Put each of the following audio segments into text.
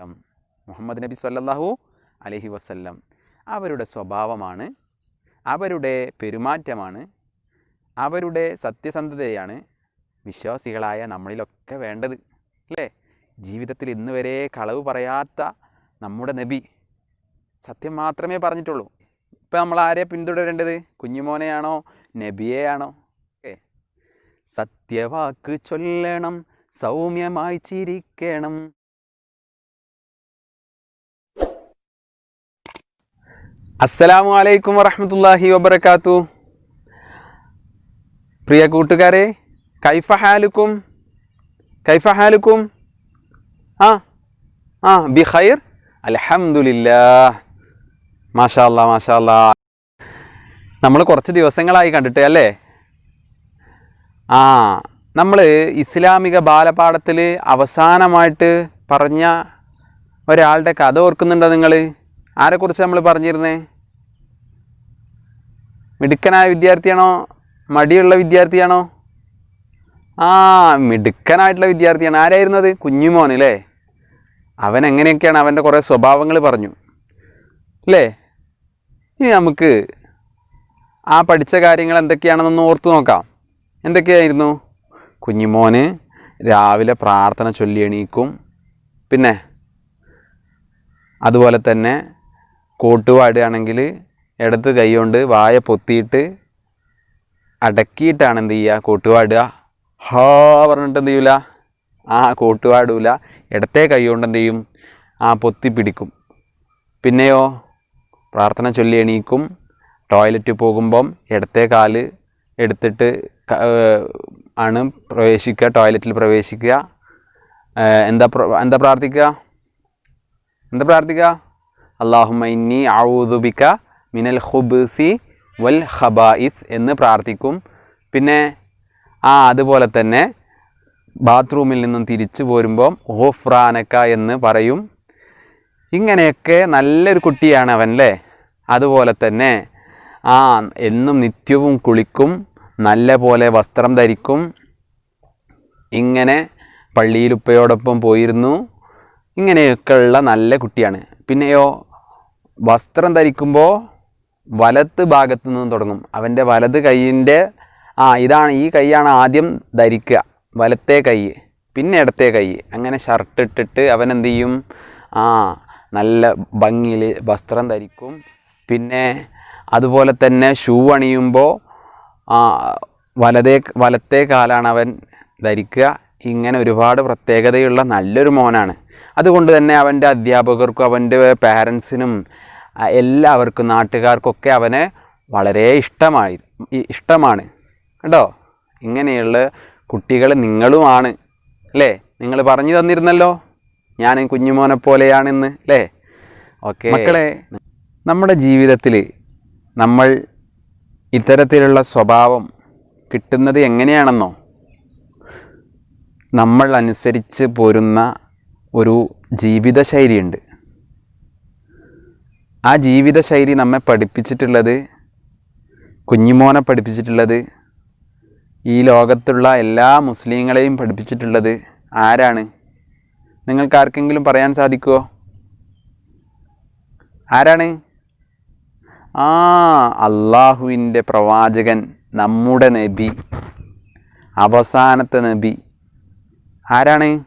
മുഹമ്മദ് നബി സല്ലാഹു അലഹി വസ്ല്ലം. അവരുടെ സ്വഭാവമാണ് അവരുടെ പെരുമാറ്റമാണ് അവരുടെ സത്യസന്ധതയാണ് വിശ്വാസികളായ നമ്മളിലൊക്കെ വേണ്ടത്. അല്ലേ? ജീവിതത്തിൽ ഇന്ന് വരെ കളവ് പറയാത്ത നമ്മുടെ നബി സത്യം മാത്രമേ പറഞ്ഞിട്ടുള്ളൂ. ഇപ്പം നമ്മൾ ആരെ പിന്തുടരേണ്ടത്? കുഞ്ഞുമോനെയാണോ? നബിയെയാണോ? ഓക്കേ. സത്യവാക്ക് ചൊല്ലണം സൗമ്യമായി ചിരിക്കണം. അസ്സലാമു അലൈക്കും വറഹമത്തല്ലാഹി വബർക്കാത്തു പ്രിയ കൂട്ടുകാരെ കൈഫഹാലുക്കും കൈഫഹാലുക്കും കൈഫ ഹാലുക്കും ആ ആ ബി ഖൈർ അലഹമില്ല മാഷാല്ല മാഷാല്ല നമ്മൾ കുറച്ച് ദിവസങ്ങളായി കണ്ടിട്ട് അല്ലേ? ആ നമ്മൾ ഇസ്ലാമിക ബാലപാഠത്തിൽ അവസാനമായിട്ട് പറഞ്ഞ ഒരാളുടെ കഥ ഓർക്കുന്നുണ്ടോ നിങ്ങൾ? ആരെക്കുറിച്ച് നമ്മൾ പറഞ്ഞിരുന്നേ? മിടുക്കനായ വിദ്യാർത്ഥിയാണോ? മടിയുള്ള വിദ്യാർത്ഥിയാണോ? ആ മിടുക്കനായിട്ടുള്ള വിദ്യാർത്ഥിയാണ്. ആരായിരുന്നു അത് കുഞ്ഞുമോൻ അല്ലേ അവൻ എങ്ങനെയൊക്കെയാണ് അവന്റെ കുറേ സ്വഭാവങ്ങൾ പറഞ്ഞു. അല്ലേ ഇനി നമുക്ക് ആ പഠിച്ച കാര്യങ്ങൾ എന്തൊക്കെയാണെന്നൊന്ന് ഓർത്തു നോക്കാം. എന്തൊക്കെയായിരുന്നു? കുഞ്ഞുമോന് രാവിലെ പ്രാർത്ഥന ചൊല്ലി എണീക്കും. പിന്നെ അതുപോലെ തന്നെ കോട്ടുപാടുകയാണെങ്കിൽ ഇടത്ത് കൈ കൊണ്ട് വായ പൊത്തിയിട്ട് അടക്കിയിട്ടാണ് എന്ത് ചെയ്യുക? കൂട്ടുപാടുക ഹാ പറഞ്ഞിട്ട് എന്ത് ചെയ്യൂല? ആ കൂട്ടുപാടൂല ഇടത്തെ കൈകൊണ്ട് എന്ത് ചെയ്യും? ആ പൊത്തി പിടിക്കും. പിന്നെയോ പ്രാർത്ഥന ചൊല്ലി എണീക്കും. ടോയ്ലറ്റിൽ പോകുമ്പം ഇടത്തെ കാൽ എടുത്തിട്ട് ആണ് പ്രവേശിക്കുക ടോയ്ലറ്റിൽ പ്രവേശിക്കുക. എന്താ എന്താ പ്രാർത്ഥിക്കുക? എന്താ പ്രാർത്ഥിക്കുക? അള്ളാഹുമ്മ ഇന്നി ഔദുബിക്ക മിനൽ ഖുബ്സി വൽ ഖബായിസ് എന്ന് പ്രാർത്ഥിക്കും. പിന്നെ ആ അതുപോലെ തന്നെ ബാത്റൂമിൽ നിന്നും തിരിച്ചു പോരുമ്പം ഓഫ്രാനക്ക എന്ന് പറയും. ഇങ്ങനെയൊക്കെ നല്ലൊരു കുട്ടിയാണ് അവൻ അല്ലേ അതുപോലെ തന്നെ ആ എന്നും നിത്യവും കുളിക്കും നല്ല പോലെ വസ്ത്രം ധരിക്കും. ഇങ്ങനെ പള്ളിയിൽ ഉപ്പയോടൊപ്പം പോയിരുന്നു. ഇങ്ങനെയൊക്കെയുള്ള നല്ല കുട്ടിയാണ്. പിന്നെയോ വസ്ത്രം ധരിക്കുമ്പോൾ വലത്ത് ഭാഗത്തു നിന്നും തുടങ്ങും. അവന്റെ വലത് കൈയിന്റെ ആ ഇതാണ് ഈ കൈയാണ് ആദ്യം ധരിക്കുക. വലത്തെ കൈ പിന്നെ ഇടത്തെ കൈ. അങ്ങനെ ഷർട്ട് ഇട്ടിട്ട് അവൻ എന്ത് ചെയ്യും? ആ നല്ല ഭംഗിയിൽ വസ്ത്രം ധരിക്കും. പിന്നെ അതുപോലെ തന്നെ ഷൂ അണിയുമ്പോൾ വലതേ വലത്തെ കാലാണ് അവൻ ധരിക്കുക. ഇങ്ങനെ ഒരുപാട് പ്രത്യേകതയുള്ള നല്ലൊരു മോനാണ്. അതുകൊണ്ട് തന്നെ അവന്റെ അധ്യാപകർക്കും അവന്റെ പാരൻസിനും എല്ലാവർക്കും നാട്ടുകാർക്കൊക്കെ അവനെ വളരെ ഇഷ്ടമായി ഇഷ്ടമാണ്. കേട്ടോ ഇങ്ങനെയുള്ള കുട്ടികൾ നിങ്ങളുമാണ് അല്ലേ? നിങ്ങൾ പറഞ്ഞു തന്നിരുന്നല്ലോ ഞാൻ കുഞ്ഞുമോനെ പോലെയാണെന്ന് അല്ലേ? ഓക്കെ. മക്കളെ നമ്മുടെ ജീവിതത്തിൽ നമ്മൾ ഇത്തരത്തിലുള്ള സ്വഭാവം കിട്ടുന്നത് എങ്ങനെയാണെന്നോ നമ്മൾ അനുസരിച്ച് പോരുന്ന ഒരു ജീവിതശൈലിയുണ്ട്. ആ ജീവിതശൈലി നമ്മെ പഠിപ്പിച്ചിട്ടുള്ളത് കുഞ്ഞിമോനെ പഠിപ്പിച്ചിട്ടുള്ളത് ഈ ലോകത്തുള്ള എല്ലാ മുസ്ലിങ്ങളെയും പഠിപ്പിച്ചിട്ടുള്ളത് ആരാണ്? നിങ്ങൾക്ക് ആർക്കെങ്കിലും പറയാൻ സാധിക്കുമോ ആരാണ്? ആ അള്ളാഹുവിന്റെ പ്രവാചകൻ നമ്മുടെ നബി അവസാനത്തെ നബി. ആരാണ്?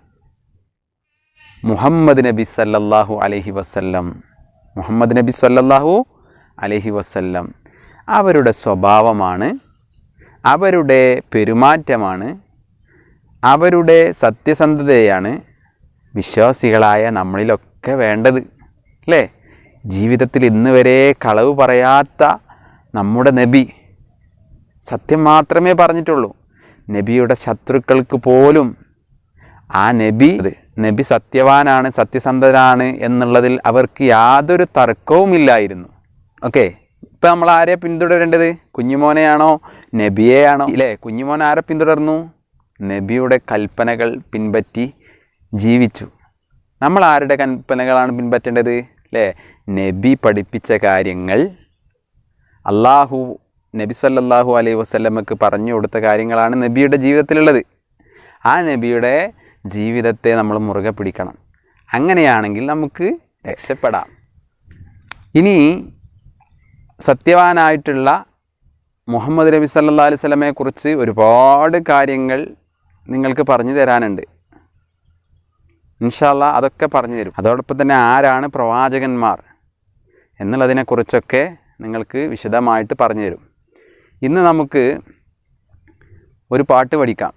മുഹമ്മദ് നബി സല്ലല്ലാഹു അലഹി വസല്ലം. മുഹമ്മദ് നബി സല്ലല്ലാഹു അലഹി വസ്ല്ലം. അവരുടെ സ്വഭാവമാണ് അവരുടെ പെരുമാറ്റമാണ് അവരുടെ സത്യസന്ധതയാണ് വിശ്വാസികളായ നമ്മളിലൊക്കെ വേണ്ടത്. അല്ലേ? ജീവിതത്തിൽ ഇന്ന് വരെ കളവ് പറയാത്ത നമ്മുടെ നബി സത്യം മാത്രമേ പറഞ്ഞിട്ടുള്ളൂ. നബിയുടെ ശത്രുക്കൾക്ക് പോലും ആ നബി നബി സത്യവാനാണ് സത്യസന്ധനാണ് എന്നുള്ളതിൽ അവർക്ക് യാതൊരു തർക്കവുമില്ലായിരുന്നു. ഓക്കെ? ഇപ്പം നമ്മൾ ആരെ പിന്തുടരേണ്ടത്? കുഞ്ഞുമോനെയാണോ? നബിയെയാണോ? ഇല്ലേ? കുഞ്ഞുമോൻ ആരെ പിന്തുടർന്നു? നബിയുടെ കൽപ്പനകൾ പിൻപറ്റി ജീവിച്ചു. നമ്മൾ ആരുടെ കൽപ്പനകളാണ് പിൻപറ്റേണ്ടത്? അല്ലേ നബി പഠിപ്പിച്ച കാര്യങ്ങൾ അള്ളാഹു നബി സല്ലാഹു അലൈഹി വസല്ലമക്ക് പറഞ്ഞു കൊടുത്ത കാര്യങ്ങളാണ് നബിയുടെ ജീവിതത്തിലുള്ളത്. ആ നബിയുടെ ജീവിതത്തെ നമ്മൾ മുറുകെ പിടിക്കണം. അങ്ങനെയാണെങ്കിൽ നമുക്ക് രക്ഷപ്പെടാം. ഇനി സത്യവാനായിട്ടുള്ള മുഹമ്മദ് നബി സല്ലാ അലൈഹി സ്വലമയെക്കുറിച്ച് ഒരുപാട് കാര്യങ്ങൾ നിങ്ങൾക്ക് പറഞ്ഞു തരാനുണ്ട്. ഇൻഷാല്ല അതൊക്കെ പറഞ്ഞു തരും. അതോടൊപ്പം തന്നെ ആരാണ് പ്രവാചകന്മാർ എന്നുള്ളതിനെക്കുറിച്ചൊക്കെ നിങ്ങൾക്ക് വിശദമായിട്ട് പറഞ്ഞു തരും. ഇന്ന് നമുക്ക് ഒരു പാട്ട് പഠിക്കാം.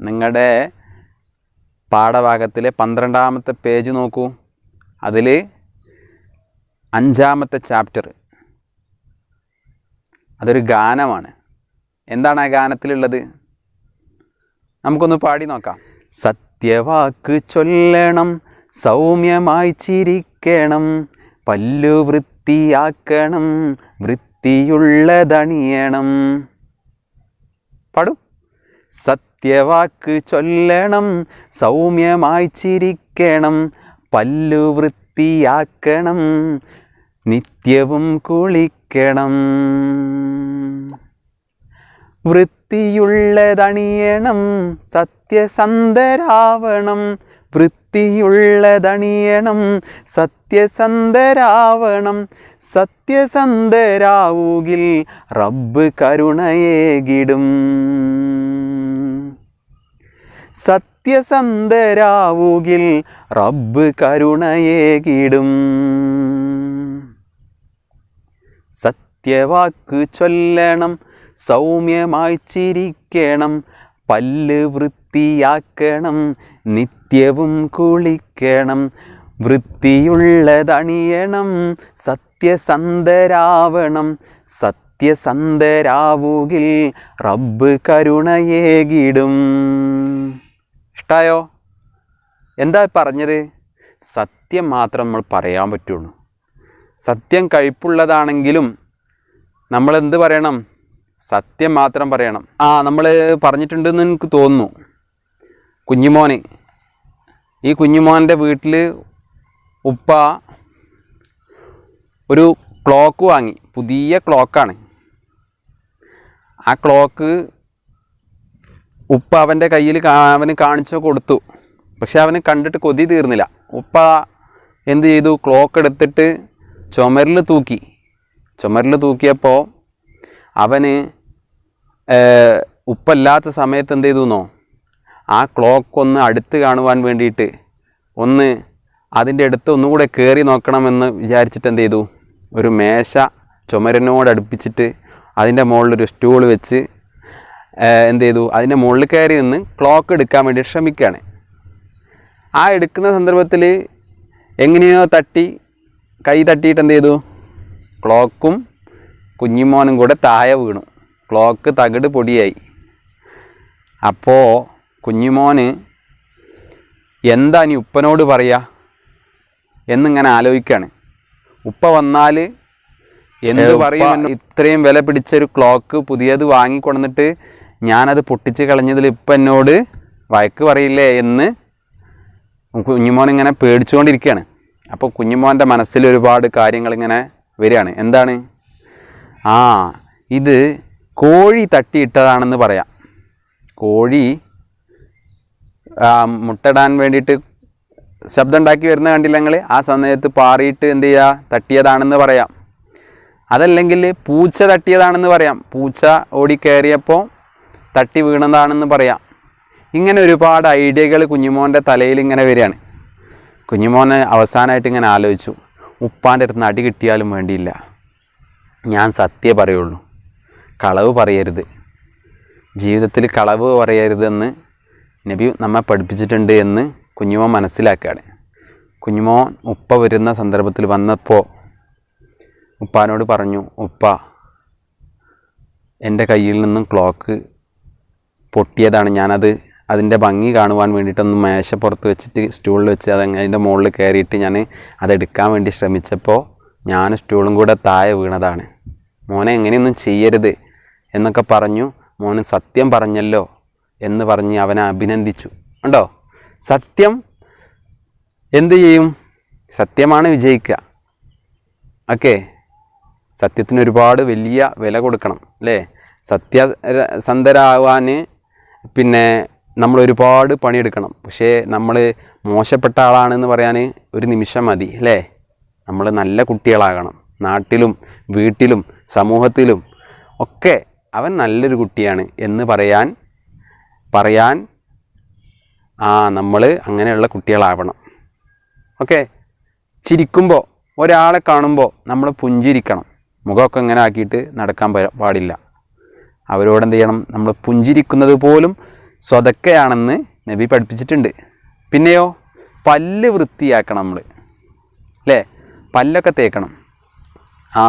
നിങ്ങളുടെ പാഠഭാഗത്തിലെ പന്ത്രണ്ടാമത്തെ പേജ് നോക്കൂ. അതിൽ അഞ്ചാമത്തെ ചാപ്റ്റർ. അതൊരു ഗാനമാണ്. എന്താണ് ആ ഗാനത്തിലുള്ളത്? നമുക്കൊന്ന് പാടി നോക്കാം. സത്യവാക്ക് ചൊല്ലണം സൗമ്യമായി ചിരിക്കണം പല്ലു വൃത്തിയാക്കണം വൃത്തിയുള്ളതണിയണം. പാടും. സത്യവാക്ക് ചൊല്ലണം സൗമ്യമായി ചിരിക്കണം പല്ലു വൃത്തിയാക്കണം നിത്യവും കുളിക്കണം. വൃത്തിയുള്ളതണിയണം സത്യസന്ധരാവണം. വൃത്തിയുള്ളതണിയണം സത്യസന്ധരാവണം. സത്യസന്ധരാവുകിൽ റബ്ബ് കരുണയേകിടും. സത്യസന്ധരാവുകിൽ റബ്ബ് കരുണയേകിടും സത്യവാക്ക് ചൊല്ലണം സൗമ്യമായി ചിരിക്കണം പല്ല് വൃത്തിയാക്കണം നിത്യവും കുളിക്കണം വൃത്തിയുള്ളതണിയണം സത്യസന്ധരാവണം സത്യസന്ധരാവുകിൽ റബ്ബ് കരുണയേകിടും ഇഷ്ടായോ? എന്താ പറഞ്ഞത്? സത്യം മാത്രം നമ്മൾ പറയാൻ പറ്റുള്ളൂ. സത്യം കഴിപ്പുള്ളതാണെങ്കിലും നമ്മൾ എന്ത് പറയണം? സത്യം മാത്രം പറയണം. ആ നമ്മൾ പറഞ്ഞിട്ടുണ്ടെന്ന് എനിക്ക് തോന്നുന്നു. കുഞ്ഞിമോന്. ഈ കുഞ്ഞിമോന്റെ വീട്ടിൽ ഉപ്പ ഒരു ക്ലോക്ക് വാങ്ങി. പുതിയ ക്ലോക്കാണ്. ആ ക്ലോക്ക് ഉപ്പ അവന്റെ കയ്യിൽ അവന് കാണിച്ചു കൊടുത്തു. പക്ഷെ അവന് കണ്ടിട്ട് കൊതി തീർന്നില്ല. ഉപ്പ എന്ത് ചെയ്തു? ക്ലോക്ക് എടുത്തിട്ട് ചുമരിൽ തൂക്കി. ചുമരിൽ തൂക്കിയപ്പോൾ അവന് ഉപ്പല്ലാത്ത സമയത്ത് എന്ത് ചെയ്തു ആ ക്ലോക്ക് ഒന്ന് അടുത്ത് കാണുവാൻ വേണ്ടിയിട്ട് ഒന്ന് അതിന്റെ അടുത്ത് ഒന്നുകൂടെ കയറി നോക്കണമെന്ന് വിചാരിച്ചിട്ട് എന്ത് ചെയ്തു? ഒരു മേശ ചുമരനോട് അടുപ്പിച്ചിട്ട് അതിന്റെ മുകളിലൊരു സ്റ്റൂൾ വെച്ച് എന്ത് ചെയ്തു അതിന്റെ മുകളിൽ കയറി നിന്ന് ക്ലോക്ക് എടുക്കാൻ വേണ്ടി ശ്രമിക്കുകയാണ്. ആ എടുക്കുന്ന സന്ദർഭത്തിൽ എങ്ങനെയോ തട്ടി കൈ തട്ടിയിട്ട് എന്ത് ചെയ്തു ക്ലോക്കും കുഞ്ഞിമോനും കൂടെ താഴെ വീണു. ക്ലോക്ക് തകിട് പൊടിയായി. അപ്പോൾ കുഞ്ഞിമോന് എന്താ നീ ഉപ്പനോട് പറയുക എന്നിങ്ങനെ ആലോചിക്കുകയാണ്. ഉപ്പ വന്നാൽ എന്ത് പറയും? ഇത്രയും വില പിടിച്ചൊരു ക്ലോക്ക് പുതിയത് വാങ്ങിക്കൊണ്ടിട്ട് ഞാനത് പൊട്ടിച്ച് കളഞ്ഞതിൽ ഇപ്പം എന്നോട് വഴക്ക് പറയില്ലേ എന്ന് കുഞ്ഞുമോൻ ഇങ്ങനെ പേടിച്ചുകൊണ്ടിരിക്കുകയാണ്. അപ്പോൾ കുഞ്ഞുമോന്റെ മനസ്സിൽ ഒരുപാട് കാര്യങ്ങളിങ്ങനെ വരികയാണ്. എന്താണ്? ആ ഇത് കോഴി തട്ടിയിട്ടതാണെന്ന് പറയാം. കോഴി മുട്ടടാൻ വേണ്ടിയിട്ട് ശബ്ദം ഉണ്ടാക്കി വരുന്ന കണ്ടില്ല നിങ്ങൾ ആ സമയത്ത് പാറിയിട്ട് എന്ത് ചെയ്യുക? തട്ടിയതാണെന്ന് പറയാം. അതല്ലെങ്കിൽ പൂച്ച തട്ടിയതാണെന്ന് പറയാം. പൂച്ച ഓടിക്കയറിയപ്പോൾ തട്ടി വീണതാണെന്ന് പറയാം. ഇങ്ങനെ ഒരുപാട് ഐഡിയകൾ കുഞ്ഞുമോന്റെ തലയിൽ ഇങ്ങനെ വരികയാണ്. കുഞ്ഞുമോനെ അവസാനമായിട്ട് ഇങ്ങനെ ആലോചിച്ചു. ഉപ്പാന്റെ അടുത്ത് നടി കിട്ടിയാലും വേണ്ടിയില്ല. ഞാൻ സത്യം പറയുള്ളൂ. കളവ് പറയരുത്. ജീവിതത്തിൽ കളവ് പറയരുതെന്ന് നബി നമ്മെ പഠിപ്പിച്ചിട്ടുണ്ട് എന്ന് കുഞ്ഞുമോൻ മനസ്സിലാക്കുകയാണ്. കുഞ്ഞുമോൻ ഉപ്പ വരുന്ന സന്ദർഭത്തിൽ വന്നപ്പോൾ ഉപ്പാനോട് പറഞ്ഞു ഉപ്പ എന്റെ കയ്യിൽ നിന്നും ക്ലോക്ക് പൊട്ടിയതാണ്. ഞാനത് അതിന്റെ ഭംഗി കാണുവാൻ വേണ്ടിയിട്ടൊന്ന് മേശപ്പുറത്ത് വെച്ചിട്ട് സ്റ്റൂളിൽ വെച്ച് അത് അതിന്റെ മുകളിൽ കയറിയിട്ട് ഞാൻ അതെടുക്കാൻ വേണ്ടി ശ്രമിച്ചപ്പോൾ ഞാൻ സ്റ്റൂളും കൂടെ താഴെ വീണതാണ്. മോനെ എങ്ങനെയൊന്നും ചെയ്യരുത് എന്നൊക്കെ പറഞ്ഞു. മോന് സത്യം പറഞ്ഞല്ലോ എന്ന് പറഞ്ഞ് അവനെ അഭിനന്ദിച്ചു. ഉണ്ടോ സത്യം എന്ത് ചെയ്യും? സത്യമാണ് വിജയിക്കുക. ഓക്കെ? സത്യത്തിന് ഒരുപാട് വലിയ വില കൊടുക്കണം അല്ലേ? സത്യസന്ധരാവാൻ പിന്നെ നമ്മൾ ഒരുപാട് പണിയെടുക്കണം. പക്ഷേ നമ്മൾ മോശപ്പെട്ട ആളാണെന്ന് പറയാൻ ഒരു നിമിഷം മതി അല്ലേ? നമ്മൾ നല്ല കുട്ടികളാകണം. നാട്ടിലും വീട്ടിലും സമൂഹത്തിലും ഒക്കെ അവൻ നല്ലൊരു കുട്ടിയാണ് എന്ന് പറയാൻ പറയാൻ ആ നമ്മൾ അങ്ങനെയുള്ള കുട്ടികളാവണം. ഓക്കെ? ചിരിക്കുമ്പോൾ ഒരാളെ കാണുമ്പോൾ നമ്മൾ പുഞ്ചിരിക്കണം. മുഖമൊക്കെ ഇങ്ങനെ ആക്കിയിട്ട് നടക്കാൻ പാടില്ല. അവരോട് എന്ത് ചെയ്യണം നമ്മൾ പുഞ്ചിരിക്കുന്നത് പോലും സ്വതക്കയാണെന്ന് നബി പഠിപ്പിച്ചിട്ടുണ്ട്. പിന്നെയോ പല്ല് വൃത്തിയാക്കണം നമ്മൾ അല്ലേ പല്ലൊക്കെ തേക്കണം. ആ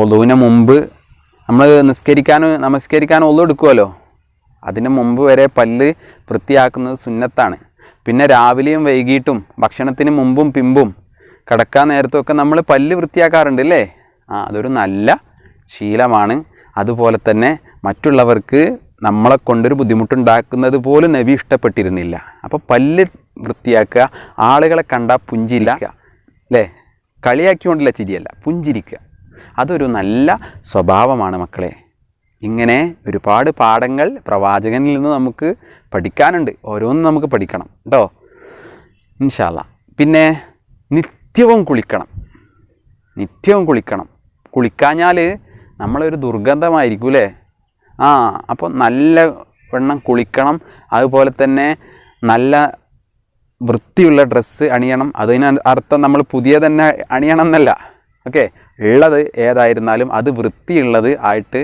ഒതുവിന് മുമ്പ് നമ്മൾ നിസ്കരിക്കാൻ നമസ്കരിക്കാൻ ഒതു എടുക്കുമല്ലോ അതിന് മുമ്പ് വരെ പല്ല് വൃത്തിയാക്കുന്നത് സുന്നത്താണ്. പിന്നെ രാവിലെയും വൈകിട്ടും ഭക്ഷണത്തിന് മുമ്പും പിമ്പും കിടക്കാൻ നേരത്തുമൊക്കെ നമ്മൾ പല്ല് വൃത്തിയാക്കാറുണ്ട് അല്ലേ ആ അതൊരു നല്ല ശീലമാണ്. അതുപോലെ തന്നെ മറ്റുള്ളവർക്ക് നമ്മളെ കൊണ്ടൊരു ബുദ്ധിമുട്ടുണ്ടാക്കുന്നത് പോലും നബി ഇഷ്ടപ്പെട്ടിരുന്നില്ല. അപ്പോൾ പല്ല് വൃത്തിയാക്കുക ആളുകളെ കണ്ടാൽ പുഞ്ചിരിക്കുക അല്ലേ? കളിയാക്കിക്കൊണ്ടില്ല ചിരിയല്ല പുഞ്ചിരിക്കുക. അതൊരു നല്ല സ്വഭാവമാണ് മക്കളെ. ഇങ്ങനെ ഒരുപാട് പാഠങ്ങൾ പ്രവാചകനിൽ നിന്ന് നമുക്ക് പഠിക്കാനുണ്ട്. ഓരോന്നും നമുക്ക് പഠിക്കണം കേട്ടോ ഇൻഷാല്ല പിന്നെ നിത്യവും കുളിക്കണം. നിത്യവും കുളിക്കണം. കുളിക്കാഞ്ഞാൽ നമ്മളൊരു ദുർഗന്ധമായിരിക്കും അല്ലേ ആ അപ്പോൾ നല്ല വെണ്ണം കുളിക്കണം. അതുപോലെ തന്നെ നല്ല വൃത്തിയുള്ള ഡ്രസ്സ് അണിയണം. അതിന് അർത്ഥം നമ്മൾ പുതിയ തന്നെ അണിയണം എന്നല്ല. ഓക്കെ? ഉള്ളത് ഏതായിരുന്നാലും അത് വൃത്തിയുള്ളത് ആയിട്ട്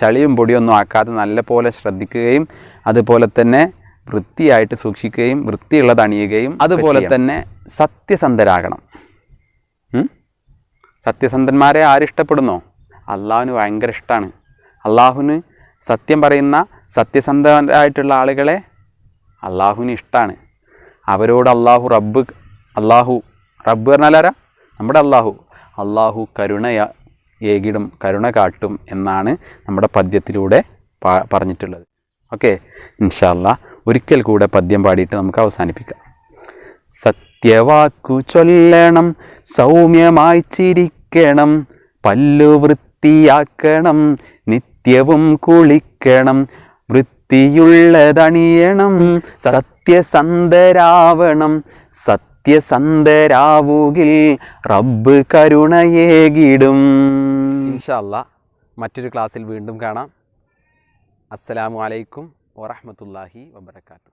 ചളിയും പൊടിയൊന്നും ആക്കാതെ നല്ല പോലെ ശ്രദ്ധിക്കുകയും അതുപോലെ തന്നെ വൃത്തിയായിട്ട് സൂക്ഷിക്കുകയും വൃത്തിയുള്ളത് അണിയുകയും അതുപോലെ തന്നെ സത്യസന്ധരാകണം? സത്യസന്ധന്മാരെ ആരിഷ്ടപ്പെടുന്നോ അള്ളാഹുവിന് ഭയങ്കര ഇഷ്ടമാണ് അള്ളാഹുവിന് സത്യം പറയുന്ന സത്യസന്ധരായിട്ടുള്ള ആളുകളെ അള്ളാഹുവിന് ഇഷ്ടമാണ് അവരോട് അള്ളാഹു റബ്ബ് അള്ളാഹു റബ്ബ് പറഞ്ഞാലാരാ നമ്മുടെ അള്ളാഹു. അള്ളാഹു കരുണ ഏകിടും കരുണ കാട്ടും എന്നാണ് നമ്മുടെ പദ്യത്തിലൂടെ പറഞ്ഞിട്ടുള്ളത്. ഓക്കെ ഇൻഷാല്ല ഒരിക്കൽ കൂടെ പദ്യം പാടിയിട്ട് നമുക്ക് അവസാനിപ്പിക്കാം. സത്യവാക്കു ചൊല്ലണം സൗമ്യമായി ചിരിക്കണം പല്ലു വൃത്തിയാക്കണം നിത്യവും കുളിക്കണം വൃത്തിയുള്ളതണിയണം സത്യസന്ധരാവണം സത്യസന്ധരാവുകിൽ റബ്ബ് കരുണയേകിടും ഇൻഷല്ല മറ്റൊരു ക്ലാസ്സിൽ വീണ്ടും കാണാം. അസ്സലാമു അലൈക്കും വറഹ്മത്തുള്ളാഹി വബർക്കാത്തു